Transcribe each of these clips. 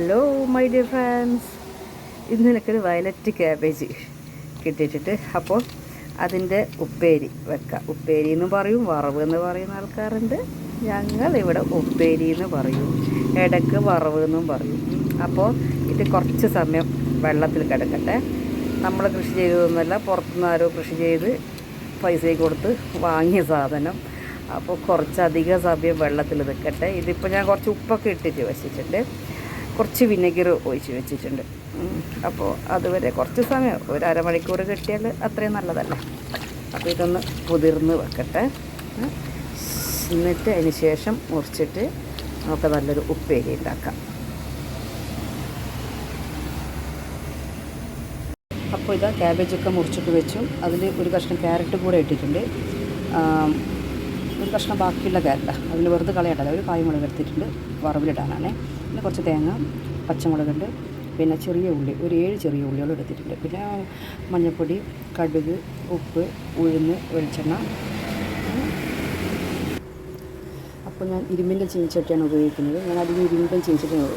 Hello my dear friends ഇന്ന് എനിക്കൊരു violet cabbage കിട്ടിയിട്ടിട്ട് അപ്പോൾ അതിന്റെ ഉപ്പേരി വെക്കാം. ഉപ്പേരി എന്ന് പറയും വറവ് എന്ന് പറയുന്ന ആൾക്കാരുണ്ട്. ഞങ്ങൾ ഇവിടെ ഉപ്പേരി എന്ന് പറയും. ഇടയ്ക്ക് വറവ് എന്നും പറയും. അപ്പോൾ ഇത് കുറച്ച് സമയം വെള്ളത്തിൽ കിടക്കട്ടെ. നമ്മൾ കൃഷി ചെയ്തതൊന്നുമല്ല പുറത്തുനിന്ന് ആരോ കൃഷി ചെയ്ത് പൈസ കൊടുത്ത് വാങ്ങിയ സാധനം. അപ്പോൾ കുറച്ചധികം സമയം വെള്ളത്തിൽ നിൽക്കട്ടെ. ഇതിപ്പോൾ ഞാൻ കുറച്ച് ഉപ്പൊക്കെ ഇട്ടിട്ട് വെച്ചിട്ടുണ്ട്. കുറച്ച് വിനെഗർ ഒഴിച്ച് വെച്ചിട്ടുണ്ട്. അപ്പോൾ അതുവരെ കുറച്ച് സമയം ഒരു അരമണിക്കൂർ കിട്ടിയാൽ അത്രയും നല്ലതല്ല? അപ്പോൾ ഇതൊന്ന് കുതിർന്ന് വെക്കട്ടെ. എന്നിട്ട് അതിന് ശേഷം മുറിച്ചിട്ട് നമുക്ക് നല്ലൊരു ഉപ്പേരി ഉണ്ടാക്കാം. അപ്പോൾ ഇതാ ക്യാബേജൊക്കെ മുറിച്ചിട്ട് വെച്ചു. അതിൽ ഒരു കഷ്ണം ക്യാരറ്റ് കൂടെ ഇട്ടിട്ടുണ്ട്. ഒരു കഷ്ണം ബാക്കിയുള്ള കേരള. അതിന് വെറുതെ കളയണ്ടല്ലോ ഒരു കായ്മുളക് എടുത്തിട്ടുണ്ട്. വറവിലിടാനാണേ. പിന്നെ കുറച്ച് തേങ്ങ പച്ചമുളകുണ്ട് പിന്നെ ചെറിയ ഉള്ളി ഒരു ഏഴ് ചെറിയ ഉള്ളികൾ എടുത്തിട്ടുണ്ട്. പിന്നെ മഞ്ഞൾപ്പൊടി കടുക് ഉപ്പ് ഉഴുന്ന് വെളിച്ചെണ്ണ. അപ്പോൾ ഞാൻ ഇരുമ്പിന്റെ ചീനിച്ചട്ടിയാണ് ഉപയോഗിക്കുന്നത്. ഞാൻ അധികം ഇരുമ്പിന്റെ ചീനിച്ചട്ടിയാണ്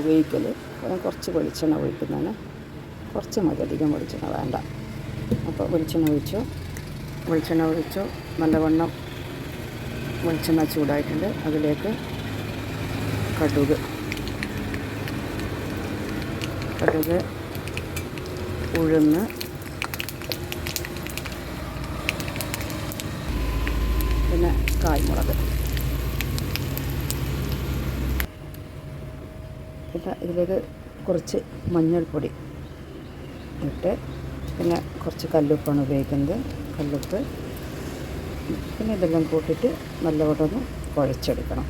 ഉപയോഗിക്കൽ അപ്പോൾ ഞാൻ കുറച്ച് വെളിച്ചെണ്ണ ഒഴിക്കുന്നതാണ്. കുറച്ച് മതി. അധികം വെളിച്ചെണ്ണ വേണ്ട. അപ്പോൾ വെളിച്ചെണ്ണ ഒഴിച്ചു. വെളിച്ചെണ്ണ ഒഴിച്ചു. നല്ലവണ്ണം വെളിച്ചെണ്ണ ചൂടായിട്ടുണ്ട്. അതിലേക്ക് കടുക്. കടുക് ഉഴുന്ന് പിന്നെ കായ്മുളക്. പിന്നെ ഇതിലേക്ക് കുറച്ച് മഞ്ഞൾപ്പൊടി ഇട്ട് പിന്നെ കുറച്ച് കല്ലുപ്പാണ് ഉപയോഗിക്കുന്നത്. കല്ലുപ്പ് പിന്നെ ഇതെല്ലാം കൂട്ടിയിട്ട് നല്ലവണ്ണം കുഴച്ചെടുക്കണം.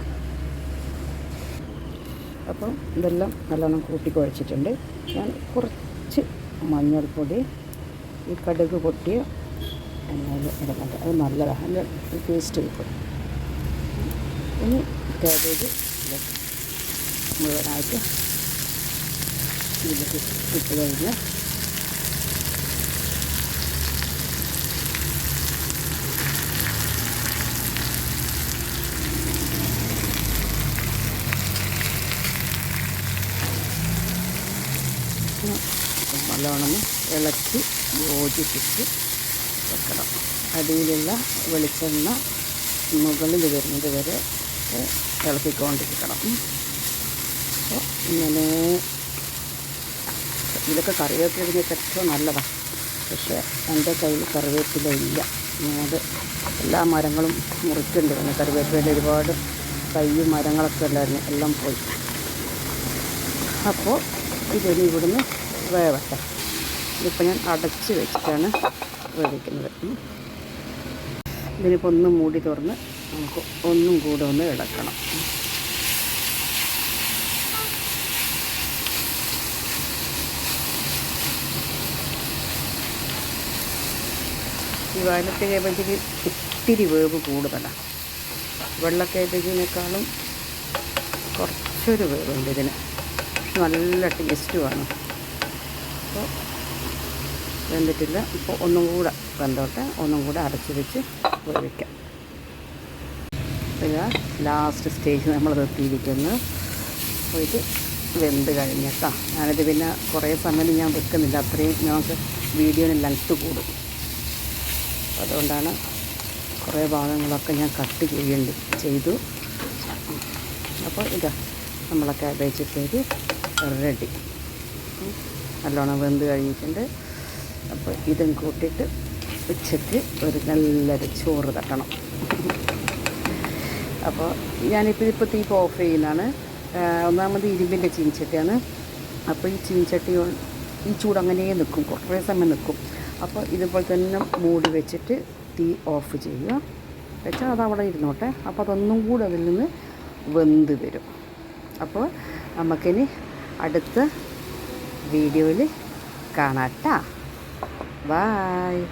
അപ്പോൾ ഇതെല്ലാം നല്ലോണം കൂട്ടി കുഴച്ചിട്ടുണ്ട്. ഞാൻ കുറച്ച് മഞ്ഞൾപ്പൊടി ഈ കടുക് പൊട്ടിയ എണ്ണയിൽ ഇടുന്നുണ്ട് അത് നല്ലതാണ്. നല്ല ടേസ്റ്റ് കിട്ടും. ഇനി കാബേജ് മുഴുവനായിട്ട് ഇതിലേക്ക് ഇട്ട് കഴിഞ്ഞ് നല്ലോണം ഇളക്കി യോജിപ്പിച്ച് വെക്കണം. അടിയിലുള്ള വെളിച്ചെണ്ണ മുകളിൽ വരുന്നത് വരെ ഇളക്കിക്കൊണ്ടിരിക്കണം. അപ്പോൾ ഇങ്ങനെ ഇതൊക്കെ കറിവേപ്പില ഇതിനൊക്കെ ഏറ്റവും നല്ലതാണ് പക്ഷേ എന്റെ കയ്യിൽ കറിവേപ്പില ഇല്ല. ഞാനത് എല്ലാ മരങ്ങളും മുറിക്കുന്നുണ്ട് പിന്നെ കറിവേപ്പില ഒരുപാട് കയ്യും മരങ്ങളൊക്കെ ഉണ്ടായിരുന്നു. എല്ലാം പോയി. അപ്പോൾ ഇതിന് ഇവിടുന്ന് വേവട്ടെ. ഇതിപ്പോൾ ഞാൻ അടച്ച് വെച്ചിട്ടാണ് വേവിക്കുന്നത്. ഇതിനിപ്പോൾ ഒന്ന് മൂടി തുറന്ന് നമുക്ക് ഒന്നും കൂടെ ഒന്ന് ഇളക്കണം. ഈ വയലറ്റ് കേബേജിന് ഒത്തിരി വേവ് കൂടുതലാണ് വെള്ള കേബേജിനേക്കാളും കുറച്ചൊരു വേവുണ്ട് ഇതിന്. നല്ല ടേസ്റ്റുമാണ്. അപ്പോൾ വെന്തിട്ടില്ല. ഇപ്പോൾ ഒന്നും കൂടെ വെന്തോട്ടെ. ഒന്നും കൂടെ അടച്ച് വെച്ച് വേവിക്കാം. ഇതാ ലാസ്റ്റ് സ്റ്റേജ് നമ്മൾ നിർത്തിയിരിക്കുന്നത് അപ്പോൾ ഇത് വെന്ത് കഴിഞ്ഞേക്കാം ഞാനിത് പിന്നെ കുറേ സമയം ഞാൻ വെക്കുന്നില്ല. അത്രയും ഞങ്ങൾക്ക് വീഡിയോന് ലെങ്ത്ത് കൂടും. അതുകൊണ്ടാണ് കുറേ ഭാഗങ്ങളൊക്കെ ഞാൻ കട്ട് ചെയ്യേണ്ടി ചെയ്തു. അപ്പോൾ ഇതാ നമ്മളെ കാബേജ് ഉപ്പേരി റെഡി. നല്ലോണം വെന്ത് കഴിഞ്ഞിട്ടുണ്ട്. അപ്പോൾ ഇതും കൂട്ടിയിട്ട് ഉച്ചയ്ക്ക് ഒരു നല്ലൊരു ചോറ് തട്ടണം. അപ്പോൾ ഞാനിപ്പോൾ ഇപ്പോൾ തീ ഓഫ് ചെയ്യുന്നതാണ്. ഒന്നാമത് ഇരുമ്പിന്റെ ചീനിച്ചട്ടിയാണ്. അപ്പോൾ ഈ ചീനിച്ചട്ടി ഈ ചൂട് അങ്ങനെ നിൽക്കും കുറേ സമയം നിൽക്കും അപ്പോൾ ഇതുപോലെ തന്നെ മൂടി വെച്ചിട്ട് തീ ഓഫ് ചെയ്യുക. വെച്ചാൽ അത് അവിടെ ഇരുന്നോട്ടെ. അപ്പോൾ അതൊന്നും കൂടെ അതിൽ നിന്ന് വെന്ത് വരും. അപ്പോൾ നമുക്കിനി അടുത്ത വീഡിയോയിൽ കാണാട്ടാ ബായ്